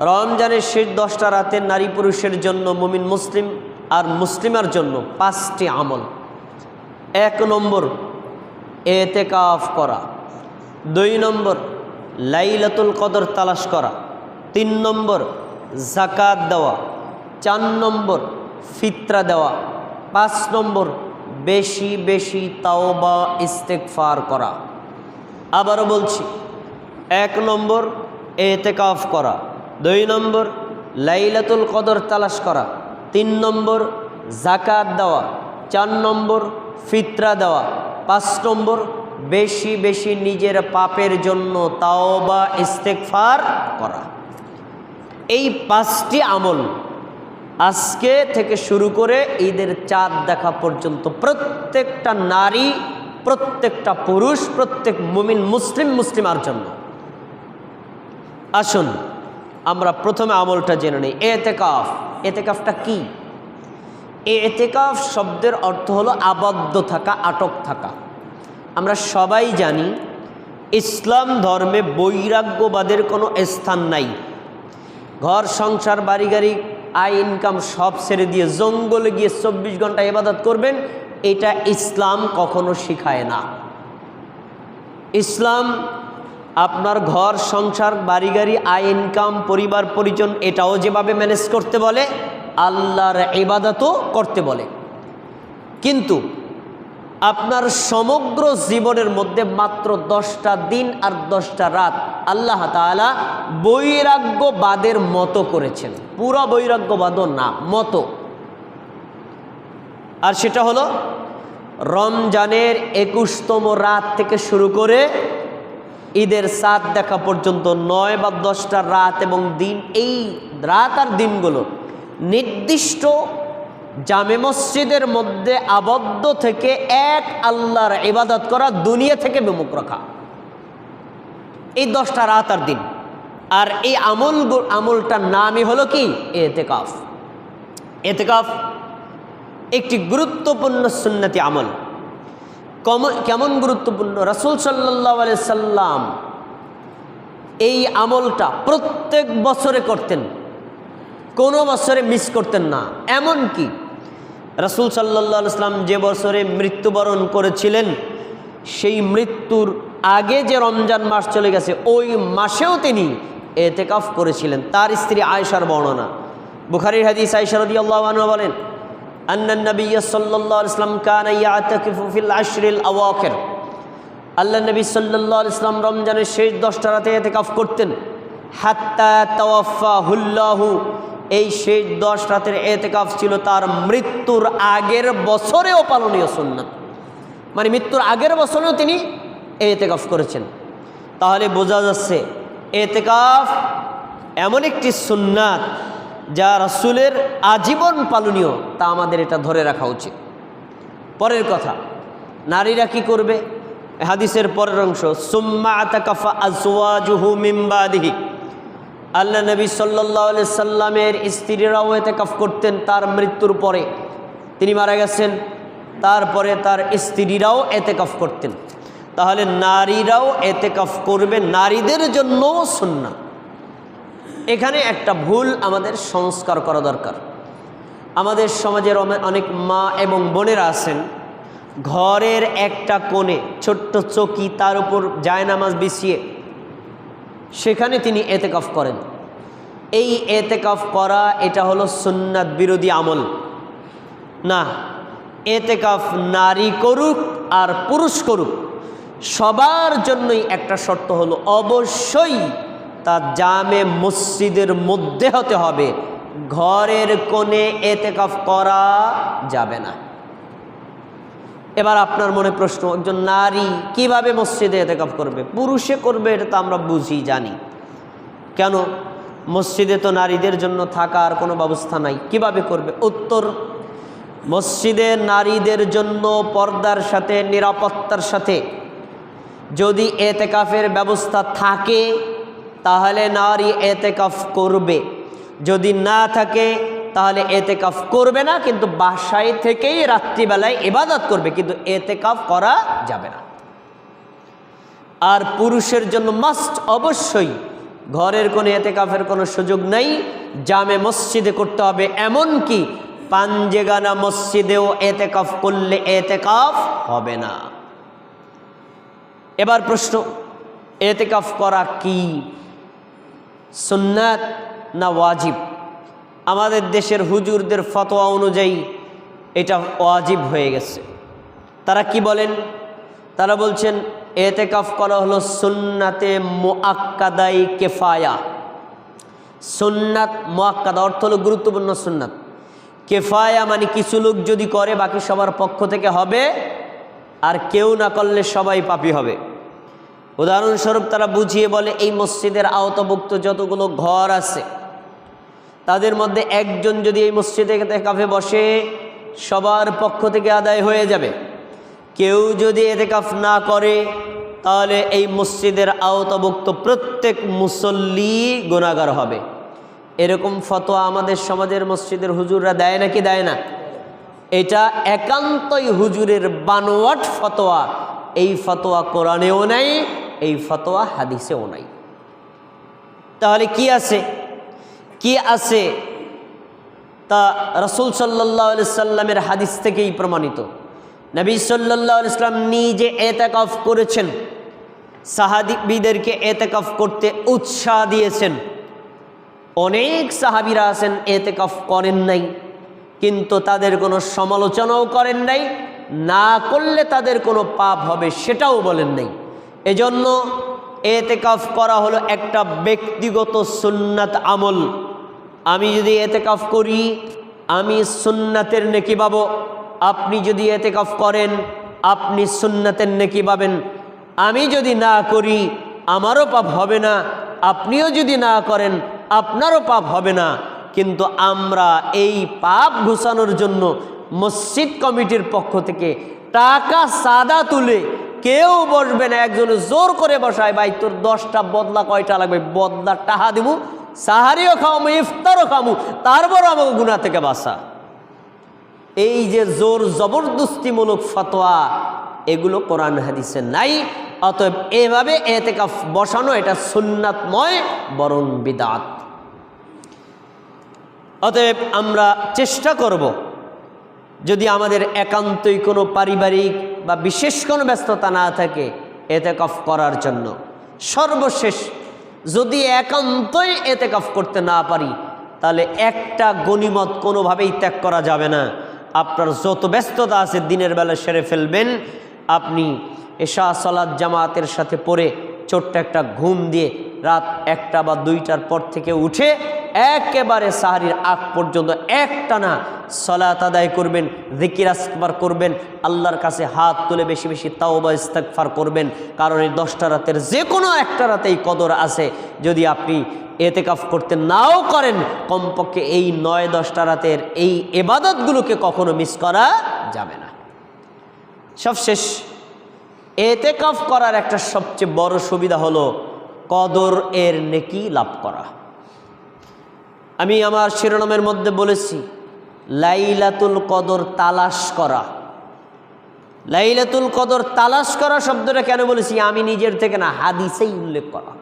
রমজানের শেষ দশটা রাতে নারী পুরুষের জন্য, মুমিন মুসলিম আর মুসলিমার জন্য পাঁচটি আমল। এক নম্বর, এতেকাফ করা। দুই নম্বর, লাইলাতুল কদর তালাশ করা। তিন নম্বর জাকাত দেওয়া। চার নম্বর, ফিতরা দেওয়া। পাঁচ নম্বর, বেশি বেশি তাওবা ইস্তেকফার করা। আবারও বলছি, এক নম্বর, এতেকাফ করা। দুই নম্বর, লাইলাতুল কদর তালাশ করা। তিন নম্বর জাকাত দেওয়া। চার নম্বর, ফিতরা দেওয়া। পাঁচ নম্বর, বেশি বেশি নিজের পাপের জন্য তাওবা ইস্তেকফার করা। এই পাঁচটি আমল আজকে থেকে শুরু করে ঈদের চাঁদ দেখা পর্যন্ত প্রত্যেকটা নারী, প্রত্যেকটা পুরুষ, প্রত্যেক মুমিন, মুসলিম, মুসলিমার জন্য। আসুন আমরা প্রথমে আমলটা জেনে নিই। এতেকাফ। এতেকাফটা কি? এতেকাফ শব্দের অর্থ হলো আবদ্ধ থাকা, আটক থাকা। আমরা সবাই জানি, ইসলাম ধর্মে বৈরাগ্যবাদের কোনো স্থান নাই। ঘর, সংসার, বাড়ি, গাড়ি, আয় ইনকাম সব ছেড়ে দিয়ে জঙ্গলে গিয়ে চব্বিশ ঘণ্টা ইবাদত করবেন, এটা ইসলাম কখনো শিখায় না। ইসলাম আপনার ঘর, সংসার বাড়ি গাড়ি আয় ইনকাম পরিবার, পরিজন, এটাও যেভাবে ম্যানেজ করতে বলে, আল্লাহর ইবাদতও করতে বলে। কিন্তু আপনার সমগ্র জীবনের মধ্যে মাত্র দশটা দিন আর দশটা রাত আল্লাহ তালা বৈরাগ্যবাদের মতো করেছেন। পুরো বৈরাগ্যবাদও না, মতো। আর সেটা হলো, রমজানের একুশতম রাত থেকে শুরু করে ঈদের সাত দেখা পর্যন্ত নয় বা দশটা রাত এবং দিন, এই রাত আর দিনগুলো নির্দিষ্ট জামে মসজিদের মধ্যে আবদ্ধ থেকে এক আল্লাহর ইবাদত করা দুনিয়া থেকে বিমুখ রাখা। এই দশটা রাত আর দিন। আর এই আমল আমলটার নামই হলো কি? এতেকাফ। এতেকাফ একটি গুরুত্বপূর্ণ সুন্নতি আমল। কেমন গুরুত্বপূর্ণ? রাসুল সাল্লাহ সাল্লাম এই আমলটা প্রত্যেক বছরে করতেন। কোনো বছরে মিস করতেন না। এমন কি রাসুল সাল্লাহ ইসলাম যে বছরে মৃত্যুবরণ করেছিলেন, সেই মৃত্যুর আগে যে রমজান মাস চলে গেছে, ওই মাসেও তিনি এতেকাফ করেছিলেন। তার স্ত্রী আয়সার বর্ণনা। বুখারির হাদিস আয়সারদি আল্লাহ বলেন আন্নানবী সাল্লাহ ইসলাম কানাইয়াতিফুফিল আশরিল আওয়াকের আল্লাহ নবী সাল্লাহ ইসলাম রমজানের শেষ দশটা রাতে এতেকাফ করতেন। হাত্তা তওয়াফা হুল্লাহু এই শেষ দশ রাতের এতেকাফ ছিল তার মৃত্যুর আগের বছরেও পালনীয় সুন্নাত। মানে মৃত্যুর আগের বছরেও তিনি এতেকাফ করেছেন। তাহলে বোঝা যাচ্ছে এতেকাফ এমন একটি সুন্নাত যা রাসুলের আজীবন পালনীয়, তা আমাদের এটা ধরে রাখা উচিত। পরের কথা, নারীরা কি করবে? হাদিসের পরের অংশ, সুম্মা আতাকাফা আল্লাহ নবী সাল্লাহ সাল্লামের স্ত্রীরাও এতেকাফ করতেন তার মৃত্যুর পরে। তিনি মারা গেছেন, তারপরে তার স্ত্রীরাও এতেকাফ করতেন। তাহলে নারীরাও এতেকাফ করবে, নারীদের জন্যও সুন্না এখানে একটা ভুল আমাদের সংস্কার করা দরকার। আমাদের সমাজের অনেক মা এবং বোনেরা আছেন, ঘরের একটা কোণে ছোট্ট চকি তার উপর জায়নামাজ বিছিয়ে সেখানে তিনি এতেকাফ করেন। এই এতেকাফ করা এটা হলো সুন্নাত বিরোধী আমল। না, এতেকাফ নারী করুক আর পুরুষ করুক, সবার জন্যই একটা শর্ত হলো অবশ্যই তা জামে মসজিদের মধ্যে হতে হবে। ঘরের কোণে এতেকাফ করা যাবে না। এবার আপনার মনে প্রশ্ন, একজন নারী কীভাবে মসজিদে এতেকাফ করবে? পুরুষে করবে, এটা তো আমরা বুঝি, জানি। কেন? মসজিদে তো নারীদের জন্য থাকার কোনো ব্যবস্থা নাই। কীভাবে করবে? উত্তর, মসজিদে নারীদের জন্য পর্দার সাথে, নিরাপত্তার সাথে যদি এতেকাফের ব্যবস্থা থাকে তাহলে নারী এতেকাফ করবে। যদি না থাকে, তাহলে এতেকাফ করবে না, কিন্তু বাসায় থেকেই রাত্রিবেলায় ইবাদত করবে, কিন্তু এতেকাফ করা যাবে না। আর পুরুষের জন্য মাস্ট অবশ্যই, ঘরের কোনো এতেকাফের কোনো সুযোগ নাই, জামে মসজিদে করতে হবে এমন কি পাঞ্জেগানা মসজিদেও এতেকাফ করলে এতেকাফ হবে না। এবার প্রশ্ন, এতেকাফ করা কি? সুন্নাত না ওয়াজিব? আমাদের দেশের হুজুরদের ফতোয়া অনুযায়ী এটা ওয়াজিব হয়ে গেছে। তারা কি বলেন? তারা বলছেন, এতেকাফ করা হলো সুন্নাতে মোয়াক্কাদাই কেফায়া। সুন্নাত মোয়াক্কাদা অর্থ হলো গুরুত্বপূর্ণ সুন্নাত। কেফায়া মানে কিছু লোক যদি করে, বাকি সবার পক্ষ থেকে হবে, আর কেউ না করলে সবাই পাপি হবে। উদাহরণস্বরূপ তারা বুঝিয়ে বলে, এই মসজিদের আওতাভুক্ত যতগুলো ঘর আছে, তাদের মধ্যে একজন যদি এই মসজিদে কাফে বসে, সবার পক্ষ থেকে আদায় হয়ে যাবে। কেউ যদি এতে কাফ না করে, তাহলে এই মসজিদের আওতাভুক্ত প্রত্যেক মুসল্লি গুণাগার হবে। এরকম ফতোয়া আমাদের সমাজের মসজিদের হুজুররা দেয় নাকি দেয় না? এটা একান্তই হুজুরের বানোয়াট ফতোয়া। এই ফতোয়া কোরআনেও নাই এই ফতোয়া হাদিসেও নাই। তাহলে কি আছে? কি আছে তা রসুল সাল্লাহ সাল্লামের হাদিস থেকেই প্রমাণিত। নবী সাল্লাহ ইসলাম নিজে এতেকাফ করেছেন। সাহাবিদেরকে এতেকাফ করতে উৎসাহ দিয়েছেন। অনেক সাহাবিরা আছেন, এতেকাফ করেন নাই। কিন্তু তাদের কোনো সমালোচনাও করেন নাই। না করলে তাদের কোনো পাপ হবে সেটাও বলেন নাই। এজন্য এতেকাফ করা হলো একটা ব্যক্তিগত সুন্নাত আমল। আমি যদি এতেকাফ করি, আমি সুন্নাতের নেকি পাবো। আপনি যদি এতেকাফ করেন, আপনি সুন্নাতের নেকি পাবেন। আমি যদি না করি, আমারও পাপ হবে না। আপনিও যদি না করেন, আপনারও পাপ হবে না। কিন্তু আমরা এই পাপ ঘুষানোর জন্য মসজিদ কমিটির পক্ষ থেকে টাকা সাদা তুলে কেউ বসবে না, একজনে জোর করে বসায়, ভাই, তোর দশটা বদলা কয়টা লাগবে? বদলা টাহা দিব, সাহারিও খাওয়ামু, ইফতারও খামু তারপর আমাকে গুণা থেকে বাসা এই যে জোর জবরদস্তিমূলক ফতোয়া, এগুলো কোরআন হাদিসে নাই, অতএব এভাবে এতেকাফ বসানো, এটা সুন্নাতময়, বরং বিদাত। অতএব আমরা চেষ্টা করব, যদি আমাদের একান্তই কোনো পারিবারিক বা বিশেষ কোনো ব্যস্ততা না থাকে এতেকাফ করার জন্য। সর্বশেষ, যদি একান্তই এতেকাফ করতে না পারি, তাহলে একটা গণিমত কোনোভাবেই ত্যাগ করা যাবে না। আপনার যত ব্যস্ততা আছে দিনের বেলা সেরে ফেলবেন। আপনি এশা সালাদ জামাতের সাথে পড়ে ছোট্ট একটা ঘুম দিয়ে রাত একটা বা দুইটার পর থেকে উঠে একেবারে সাহারির আগ পর্যন্ত একটানা সলাত আদায় করবেন, জিকির আসবার করবেন, আল্লাহর কাছে হাত তুলে বেশি বেশি তাওবা ইস্তাকফার করবেন। কারণ এই দশটা রাতের যে কোনো একটা রাতেই কদর আছে। যদি আপনি এতেকাফ করতে নাও করেন, কমপক্ষে এই নয় দশটা রাতের এই এবাদতগুলোকে কখনো মিস করা যাবে না। সবশেষ, এতেকাফ করার একটা সবচেয়ে বড় সুবিধা হলো কদর এর নেকি লাভ করা। আমি আমার শিরোনামের মধ্যে বলেছি, লাইলাতুল কদর তালাশ করা। লাইলাতুল কদর তালাশ করা শব্দটা কেন বলেছি? আমি নিজের থেকে না, হাদিসেই উল্লেখ করা।